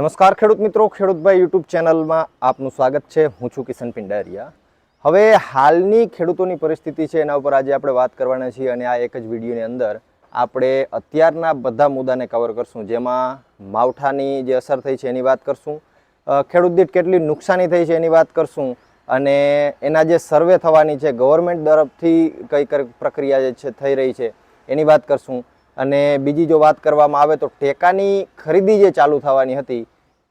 નમસ્કાર ખેડૂત મિત્રો ખેડૂતભાઈ યુટ્યુબ ચેનલમાં આપનું સ્વાગત છે. હું છું કિશન પિંડારિયા. હવે હાલની ખેડૂતોની પરિસ્થિતિ છે એના ઉપર આજે આપણે વાત કરવાના છીએ અને આ એક જ વિડીયોની અંદર આપણે અત્યારના બધા મુદ્દાને કવર કરશું. જેમાં માવઠાની જે અસર થઈ છે એની વાત કરશું. ખેડૂત દીઠ કેટલી નુકસાની થઈ છે એની વાત કરશું. અને એના જે સર્વે થવાની છે ગવર્મેન્ટ તરફથી કઈ પ્રક્રિયા જે છે, થઈ રહી છે એની વાત કરશું. અને બીજી જો વાત કરવામાં આવે તો ટેકાની ખરીદી જે ચાલુ થવાની હતી,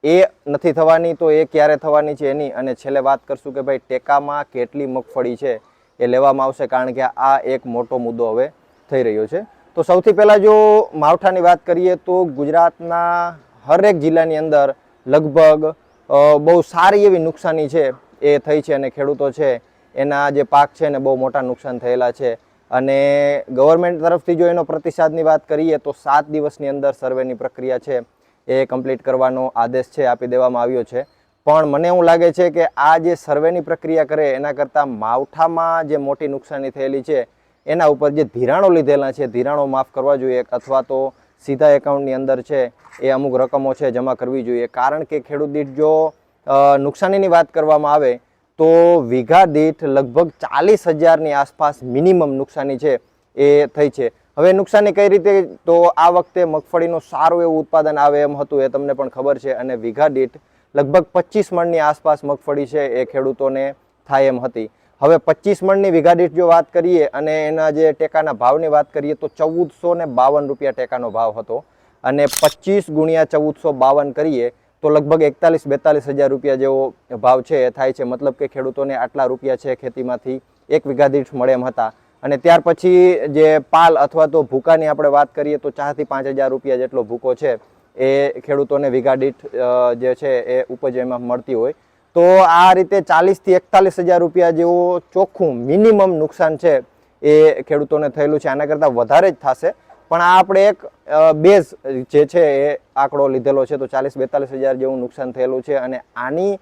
એ નથી થવાની, તો એ ક્યારે થવાની છે એની? અને છેલ્લે વાત કરશું કે ભાઈ ટેકામાં કેટલી મગફળી છે એ લેવામાં આવશે, કારણ કે આ એક મોટો મુદ્દો હવે થઈ રહ્યો છે. તો સૌથી પહેલાં જો માવઠાની વાત કરીએ તો ગુજરાતના હરેક જિલ્લાની અંદર લગભગ બહુ સારી એવી નુકસાની છે એ થઈ છે અને ખેડૂતો છે એના જે પાક છે ને બહુ મોટા નુકસાન થયેલા છે. અને ગવર્મેન્ટ તરફથી જો એનો પ્રતિસાદની વાત કરીએ તો સાત દિવસની અંદર સર્વેની પ્રક્રિયા છે, એ કમ્પ્લીટ કરવાનો આદેશ છે, આપી દેવામાં આવ્યો છે. પણ મને એવું લાગે છે કે આ જે સર્વેની પ્રક્રિયા કરે, એના કરતાં માવઠામાં જે મોટી નુકસાની થયેલી છે, એના ઉપર જે ધિરાણો લીધેલા છે, ધિરાણો માફ કરવા જોઈએ અથવા તો સીધા એકાઉન્ટની અંદર છે, એ અમુક રકમો છે જમા કરવી જોઈએ. કારણ કે ખેડૂત દીઠ જો નુકસાનીની વાત કરવામાં આવે તો વીઘા દીઠ લગભગ ચાલીસ હજારની આસપાસ મિનિમમ નુકસાની છે, એ થઈ છે. હવે નુકસાની કઈ રીતે? તો આ વખતે મગફળીનું સારું એવું ઉત્પાદન આવે એમ હતું એ તમને પણ ખબર છે અને વીઘા દીઠ લગભગ પચીસ મણની આસપાસ મગફળી છે એ ખેડૂતોને થાય એમ હતી. હવે પચીસ મણની વીઘા દીઠ જો વાત કરીએ અને એના જે ટેકાના ભાવની વાત કરીએ તો ચૌદસો ને બાવન રૂપિયા ટેકાનો ભાવ હતો અને પચીસ ગુણ્યા ચૌદસો બાવન કરીએ તો લગભગ એકતાલીસ, બેતાલીસ હજાર રૂપિયા જેવો ભાવ છે, એ થાય છે. મતલબ કે ખેડૂતોને આટલા રૂપિયા છે ખેતીમાંથી એક વીઘા દીઠ મળે એમ હતા. અને ત્યાર પછી જે પાલ અથવા તો ભૂકાની આપણે વાત કરીએ તો ચારથી પાંચ હજાર રૂપિયા જેટલો ભૂકો છે, એ ખેડૂતોને વીઘા દીઠ જે છે એ ઉપજ એમાં મળતી હોય. તો આ રીતે ચાલીસથી એકતાલીસ હજાર રૂપિયા જેવું ચોખ્ખું મિનિમમ નુકસાન છે, એ ખેડૂતોને થયેલું છે. આના કરતાં વધારે જ થશે. પણ આ આપણે એક બેઝ જે છે એ આંકડો લીધેલો છે, તો ચાલીસ બેતાલીસ હજાર જેવું નુકસાન થયેલું છે અને આની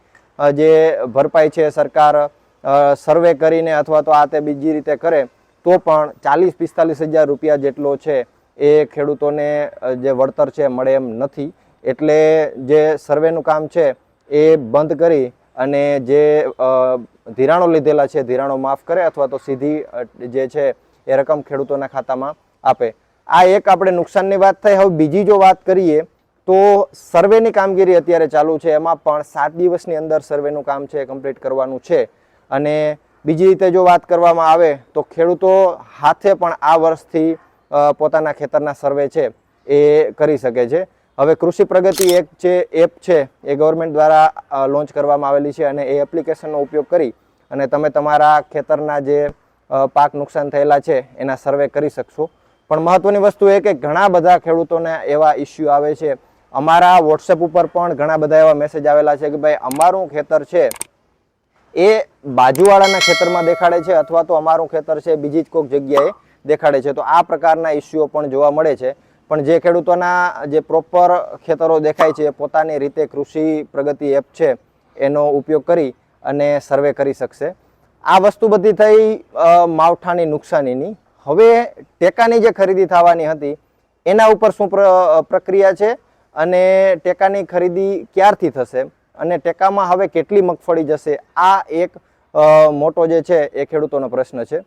જે ભરપાઈ છે સરકાર સર્વે કરીને અથવા તો આ તે બીજી રીતે કરે, તો પણ ચાલીસ પિસ્તાલીસ હજાર રૂપિયા જેટલો છે એ ખેડૂતોને જે વળતર છે મળે એમ નથી. એટલે જે સર્વેનું કામ છે એ બંધ કરી અને જે ધિરાણો લીધેલા છે, ધિરાણો માફ કરે અથવા તો સીધી જે છે એ રકમ ખેડૂતોના ખાતામાં આપે. આ એક આપણે નુકસાનની વાત થઈ. હવે બીજી જો વાત કરીએ, તો સર્વેની કામગીરી અત્યારે ચાલુ છે. એમાં પણ સાત દિવસની અંદર સર્વેનું કામ છે, કમ્પ્લીટ કરવાનું છે. અને બીજી રીતે જો વાત કરવામાં આવે, તો ખેડૂતો હાથે પણ આ વર્ષથી પોતાના ખેતરના સર્વે છે, એ કરી શકે છે. હવે કૃષિ પ્રગતિ એક જે એપ છે, એ ગવર્મેન્ટ દ્વારા લોન્ચ કરવામાં આવેલી છે અને એ એપ્લિકેશનનો ઉપયોગ કરી અને તમે તમારા ખેતરના જે પાક નુકસાન થયેલા છે, એના સર્વે કરી શકશો. પણ મહત્વની વસ્તુ એ કે ઘણા બધા ખેડૂતોને એવા ઇસ્યુ આવે છે. અમારા વોટ્સએપ ઉપર પણ ઘણા બધા એવા મેસેજ આવેલા છે કે ભાઈ, અમારું ખેતર છે એ બાજુવાળાના ખેતરમાં દેખાડે છે અથવા તો અમારું ખેતર છે બીજી જ કોઈક જગ્યાએ દેખાડે છે. તો આ પ્રકારના ઇસ્યુઓ પણ જોવા મળે છે. પણ જે ખેડૂતોના જે પ્રોપર ખેતરો દેખાય છે પોતાની રીતે કૃષિ પ્રગતિ એપ છે એનો ઉપયોગ કરી અને સર્વે કરી શકશે. આ વસ્તુ બધી થઈ માવઠાની નુકસાનીની. હવે ટેકાની જે ખરીદી થવાની હતી, એના ઉપર શું પ્ર- પ્રક્રિયા છે અને ટેકાની ખરીદી ક્યારથી થશે અને ટેકામાં હવે કેટલી મગફળી જશે, આ એક મોટો જે છે એ ખેડૂતોનો પ્રશ્ન છે.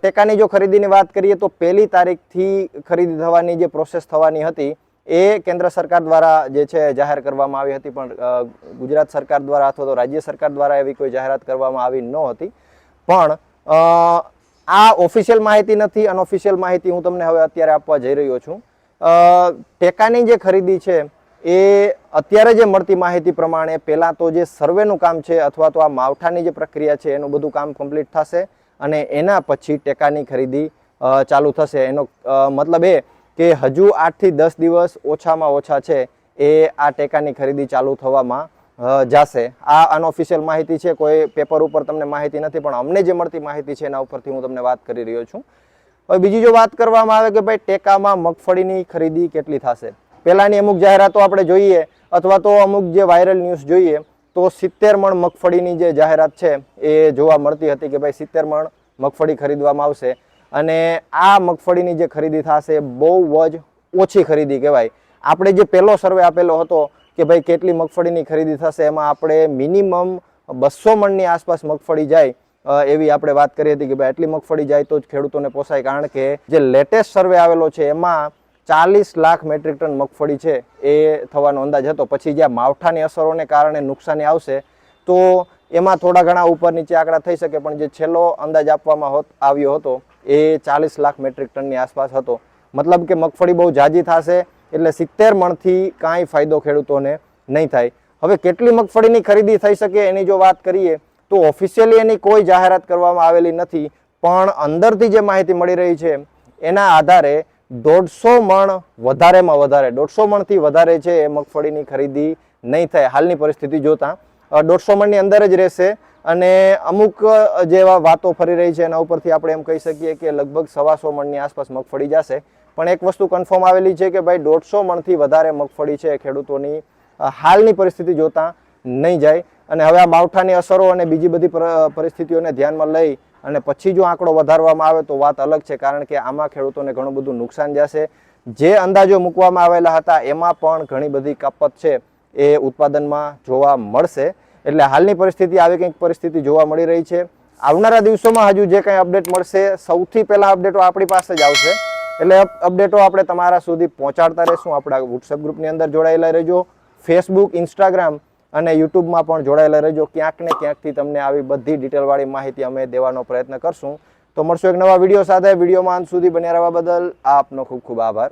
ટેકાની જો ખરીદીની વાત કરીએ તો પહેલી તારીખથી ખરીદી થવાની જે પ્રોસેસ થવાની હતી એ કેન્દ્ર સરકાર દ્વારા જે છે જાહેર કરવામાં આવી હતી, પણ ગુજરાત સરકાર દ્વારા અથવા તો રાજ્ય સરકાર દ્વારા એવી કોઈ જાહેરાત કરવામાં આવી ન હતી. પણ આ ઓફિશિયલ માહિતી નથી અનઓફિશિયલ માહિતી હું તમને હવે અત્યારે આપવા જઈ રહ્યો છું. ટેકાની જે ખરીદી છે, એ અત્યારે જે મળતી માહિતી પ્રમાણે પહેલાં તો જે સર્વેનું કામ છે અથવા તો આ માવઠાની જે પ્રક્રિયા છે, એનું બધું કામ કમ્પ્લીટ થશે અને એના પછી ટેકાની ખરીદી ચાલુ થશે. એનો મતલબ એ કે હજુ આઠથી દસ દિવસ ઓછામાં ઓછા છે એ આ ટેકાની ખરીદી ચાલુ થવામાં જાશે. આ અનઓફિશિયલ માહિતી છે. કોઈ પેપર ઉપર તમને માહિતી નથી, પણ અમને જે મળતી માહિતી છે એના ઉપરથી હું તમને વાત કરી રહ્યો છું. હવે બીજી જો વાત કરવામાં આવે કે ભાઈ ટેકામાં મગફળીની ખરીદી કેટલી થશે? પહેલાંની અમુક જાહેરાતો આપણે જોઈએ, અથવા તો અમુક જે વાયરલ ન્યૂઝ જોઈએ, તો સિત્તેર મણ મગફળીની જે જાહેરાત છે, એ જોવા મળતી હતી કે ભાઈ સિત્તેર મણ મગફળી ખરીદવામાં આવશે. અને આ મગફળીની જે ખરીદી થશે, બહુ જ ઓછી ખરીદી કહેવાય. આપણે જે પહેલો સર્વે આપેલો હતો કે ભાઈ કેટલી મગફળીની ખરીદી થશે, એમાં આપણે મિનિમમ બસો મણની આસપાસ મગફળી જાય એવી આપણે વાત કરી હતી કે ભાઈ આટલી મગફળી જાય તો જ ખેડૂતોને પોસાય. કારણ કે જે લેટેસ્ટ સર્વે આવેલો છે, એમાં ચાલીસ લાખ મેટ્રિક ટન મગફળી છે, એ થવાનો અંદાજ હતો. પછી જ્યાં માવઠાની અસરોને કારણે નુકસાની આવશે, તો એમાં થોડા ઘણા ઉપર નીચે આંકડા થઈ શકે, પણ જે છેલ્લો અંદાજ આપવામાં આવ્યો હતો, એ ચાલીસ લાખ મેટ્રિક ટનની આસપાસ હતો. મતલબ કે મગફળી બહુ જાજી થશે એટલે સિત્તેર મણથી કાંઈ ફાયદો ખેડૂતોને નહીં થાય. હવે કેટલી મગફળીની ખરીદી થઈ શકે એની જો વાત કરીએ, તો ઓફિશિયલી એની કોઈ જાહેરાત કરવામાં આવેલી નથી, પણ અંદરથી જે માહિતી મળી રહી છે, એના આધારે દોઢસો મણ વધારેમાં વધારે, દોઢસો મણથી વધારે છે એ મગફળીની ખરીદી નહીં થાય. હાલની પરિસ્થિતિ જોતાં દોઢસો મણની અંદર જ રહેશે અને અમુક જેવા વાતો ફરી રહી છે એના ઉપરથી આપણે એમ કહી શકીએ કે લગભગ સવાસો મણની આસપાસ મગફળી જશે. પણ એક વસ્તુ કન્ફર્મ આવેલી છે કે ભાઈ દોઢસો મણથી વધારે મગફળી છે ખેડૂતોની. હાલની પરિસ્થિતિ જોતાં નહીં જાય. અને હવે આ માવઠાની અસરો અને બીજી બધી પર- પરિસ્થિતિઓને ધ્યાનમાં લઈ અને પછી જો આંકડો વધારવામાં આવે તો વાત અલગ છે, કારણ કે આમાં ખેડૂતોને ઘણું બધું નુકસાન જશે. જે અંદાજો મૂકવામાં આવેલા હતા, એમાં પણ ઘણી બધી કપત છે એ ઉત્પાદનમાં જોવા મળશે. એટલે હાલની પરિસ્થિતિ, આવી કંઈક પરિસ્થિતિ જોવા મળી રહી છે. આવનારા દિવસોમાં હજુ જે કંઈ અપડેટ મળશે, સૌથી પહેલાં અપડેટો આપણી પાસે જ આવશે. એટલે અપડેટો આપણે તમારા સુધી પહોંચાડતા રહીશું. આપણા વોટ્સએપ ગ્રુપની અંદર જોડાયેલા રહેજો. ફેસબુક ઇન્સ્ટાગ્રામ અને યુટ્યુબમાં પણ જોડાયેલા રહેજો. ક્યાંક ને ક્યાંકથી તમને આવી બધી ડિટેલવાળી માહિતી અમે દેવાનો પ્રયત્ન કરશું. તો મળશું એક નવા વીડિયો સાથે. વિડીયોમાં અંત સુધી બન્યા રહેવા બદલ આપનો ખૂબ ખૂબ આભાર.